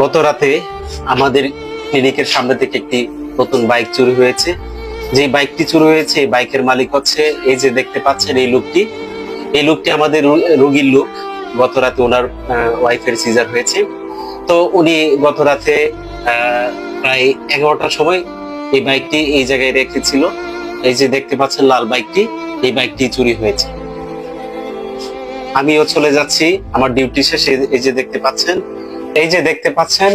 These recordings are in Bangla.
গত রাতে আমাদের ক্লিনিকের সামনে থেকে একটি নতুন বাইক চুরি হয়েছে। যে বাইকটি চুরি হয়েছে বাইকের মালিক হচ্ছে এই যে দেখতে পাচ্ছেন এই লোকটি। এই লোকটি আমাদের রোগীর লোক। গত রাতে ওনার ওয়াইফের সিজার হয়েছে। তো উনি গত রাতে প্রায় এগারোটার সময় এই বাইকটি এই জায়গায় রেখেছিল। এই যে দেখতে পাচ্ছেন লাল বাইকটি, এই বাইকটি চুরি হয়েছে। আমিও চলে যাচ্ছি, আমার ডিউটি শেষে, এই যে দেখতে পাচ্ছেন। এই যে দেখতে পাচ্ছেন,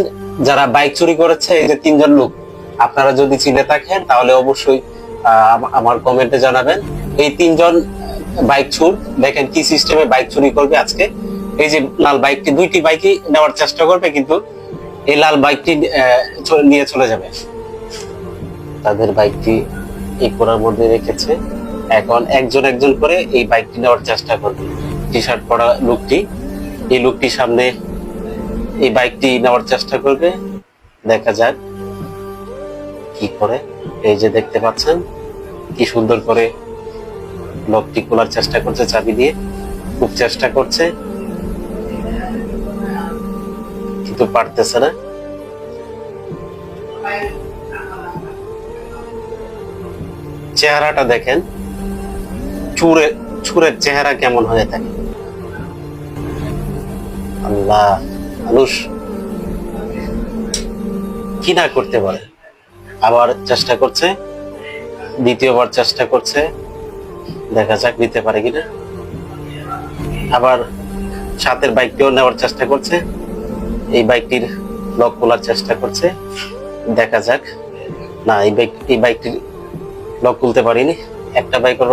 যারা বাইক চুরি করেছে, এই যে তিনজন লোক। আপনারা যদি চিনে থাকেন, তাহলে অবশ্যই আমার কমেন্টে জানাবেন। এই তিনজন বাইক চুর, দেখেন কি সিস্টেমে বাইক চুরি করবে আজকে। এই যে লাল বাইকটি দুইটি বাইকই নেওয়ার চেষ্টা করবে, কিন্তু এই লাল বাইকটি নিয়ে চলে যাবে। তাদের বাইকটি এই কোনার মধ্যে রেখেছে। এখন একজন একজন করে এই বাইকটি নেওয়ার চেষ্টা করবে। টি শার্ট পরা লোকটি। এই লোকটির সামনে এই বাইকটি নেওয়ার চেষ্টা করবে। দেখা যাক কি করে। এই যে দেখতে পাচ্ছেন, কি সুন্দর করে লকটি খোলার চেষ্টা করছে, চাবি দিয়ে খুব চেষ্টা করছে। কিন্তু পারতেছে না। চেহারাটা দেখেন, চুরে, চুরের চেহারা কেমন হয়ে থাকে। আল্লাহ, মানুষ কি না করতে পারে? আবার চেষ্টা করছে, দ্বিতীয়বার চেষ্টা করছে, দেখা যাক নিতে পারে কিনা। আবার সাথের বাইকটিও নেওয়ার চেষ্টা করছে, এই বাইকটির লক খোলার চেষ্টা করছে, দেখা যাক। না, এই বাইক, এই বাইকটির লক খুলতে পারিনি, একটা বাইকের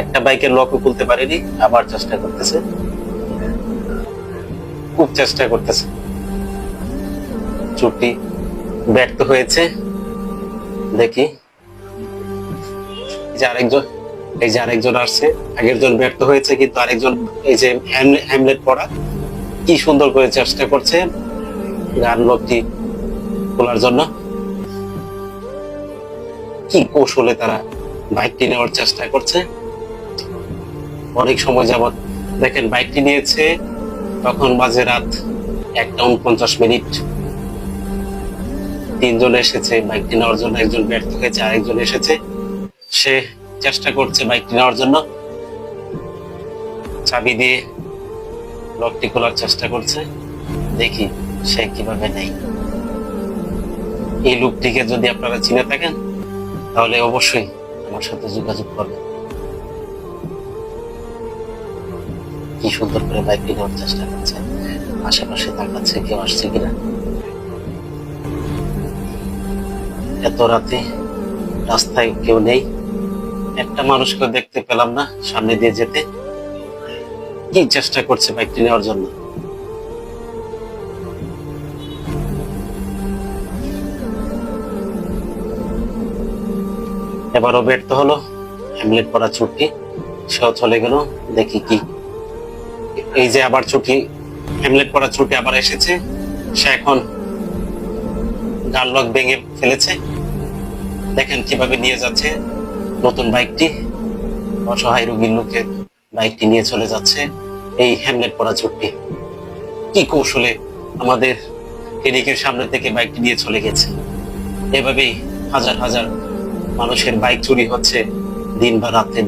একটা বাইকের লকও খুলতে পারিনি, আবার চেষ্টা করতেছে। খুব চেষ্টা করতেছে। চুটি ব্যর্থ হয়েছে। দেখি। যে আরেকজন, এই যে আরেকজন আসছে। আগের জন ব্যর্থ হয়েছে, কিন্তু আরেকজন এই যে হ্যামলেট পড়া কি সুন্দর করে চেষ্টা করছে গান লোকটি খোলার জন্য। কি কৌশলে তারা বাইকটি নেওয়ার চেষ্টা করছে। অনেক সময় যাবত দেখেন, বাইকটি নিয়েছে তখন বাজে রাত একটা উনপঞ্চাশ মিনিট। তিনজন এসেছে বাইকটি নেওয়ার জন্য একজন ব্যর্থ হয়েছে, আরেকজন এসেছে। সে চেষ্টা করছে বাইকটি নেওয়ার জন্য। চাবি দিয়ে লকটি খোলার চেষ্টা করছে। দেখি সে কীভাবে নেই এই লোকটিকে যদি আপনারা চিনে থাকেন, তাহলে অবশ্যই আমার সাথে যোগাযোগ করবেন। কি সুন্দর করে বাইকটি নেওয়ার চেষ্টা করছে। আশেপাশে তাকাচ্ছে কেউ আসছে কিনা? এত রাতে রাস্তায় কেউ নেই। একটা মানুষকে দেখতে পেলাম না সামনে দিয়ে যেতে। কি চেষ্টা করছে বাইকটি নেওয়ার জন্য? এবারও ব্যর্থ হলো। হ্যামলেট পড়া ছুটি সেও চলে গেল। দেখি কি এই যে আবার ছুটি হ্যামলেট পরা ছুটি আবার এসেছে। সে এখন গাল লক ভেঙে ফেলেছে। দেখেন কীভাবে নিয়ে যাচ্ছে নতুন বাইকটি। অসহায় রোগীর লোকে বাইকটি নিয়ে চলে যাচ্ছে এই হ্যামলেট পরা ছুটি। কি কৌশলে আমাদের ক্লিনিকের সামনে থেকে বাইকটি নিয়ে চলে গেছে? এভাবেই হাজার হাজার মানুষের বাইক চুরি হচ্ছে দিন বা রাত্রে